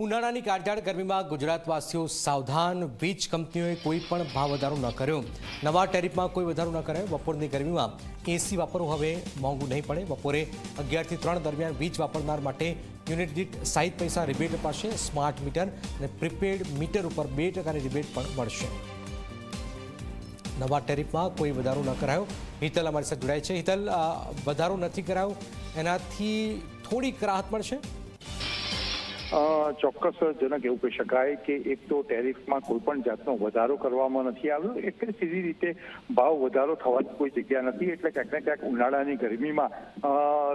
ઉનાળાની કાળઝાળ ગરમીમાં ગુજરાતવાસીઓ સાવધાન વીજ કંપનીઓએ કોઈ પણ ભાવ વધારો ન કર્યો. નવા ટેરિફમાં કોઈ વધારો ન કરાયો. બપોરની ગરમીમાં એસી વાપરવું હવે મોંઘું નહીં પડે. બપોરે અગિયારથી ત્રણ દરમિયાન વીજ વાપરનાર માટે યુનિટ દીઠ સાહીઠ પૈસા રિબેટ અપાશે. સ્માર્ટ મીટર અને પ્રીપેડ મીટર ઉપર બે ટકાની રિબેટ પણ મળશે. નવા ટેરિફમાં કોઈ વધારો ન કરાયો. હિતલ અમારી સાથે જોડાય છે. હિતલ વધારો નથી કરાયો. એનાથી થોડીક રાહત મળશે. અ, ચોક્કસ જનક એવું કહી શકાય કે એક તો ટેરિફમાં કોઈ પણ જાતનો વધારો કરવામાં નથી આવ્યો એટલે સીધી રીતે ભાવ વધારો થવાની કોઈ જગ્યા નથી એટલે ક્યાંક ને ક્યાંક ઉનાળાની ગરમીમાં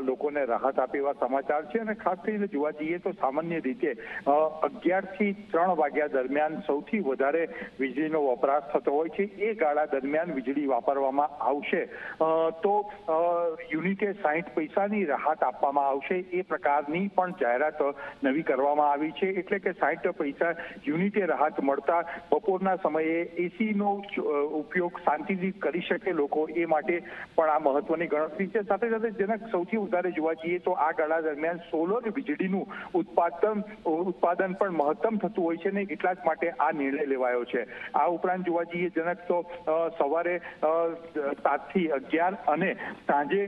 લોકોને રાહત આપે એવા સમાચાર છે અને ખાસ કરીને જોવા જઈએ તો સામાન્ય રીતે અગિયારથી ત્રણ વાગ્યા દરમિયાન સૌથી વધારે વીજળીનો વપરાશ થતો હોય છે એ ગાળા દરમિયાન વીજળી વાપરવામાં આવશે. તો યુનિટે સાહીઠ પૈસાની રાહત આપવામાં આવશે એ પ્રકારની પણ જાહેરાત નવી કરવામાં આવી છે એટલે કે સાહીઠ પૈસા યુનિટે રાહત મળતા બપોરના સમયે એસીનો ઉપયોગ શાંતિથી કરી શકે લોકો એ માટે પણ આ મહત્વની ગણતરી છે. સાથે સાથે જનક સૌથી વધારે જોવા જઈએ તો આ ગાળા દરમિયાન સોલર વીજળીનું ઉત્પાદન ઉત્પાદન પણ મહત્તમ થતું હોય છે ને એટલા જ માટે આ નિર્ણય લેવાયો છે. આ ઉપરાંત જોવા જઈએ જનક તો સવારે સાતથી અગિયાર અને સાંજે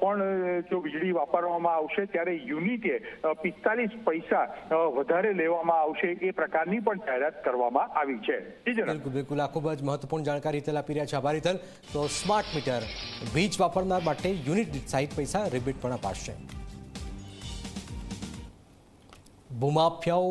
પણ જો વીજળી વાપરવામાં આવશે ત્યારે યુનિટે પિસ્તાલીસ પૈસા અ, વધારે લેવામાં આવશે એ પ્રકારની પણ જાહેરાત કરવામાં આવી છે. બિલકુલ બિલકુલ. આ ખૂબ જ મહત્વપૂર્ણ જાણકારી તેલ આપી રહ્યા છે આભારી તલ. તો સ્માર્ટ મીટર વીજ વાપરનાર માટે યુનિટ સાહીઠ પૈસા રિબીટ પણ અપાશે. ભૂમાફિયાઓ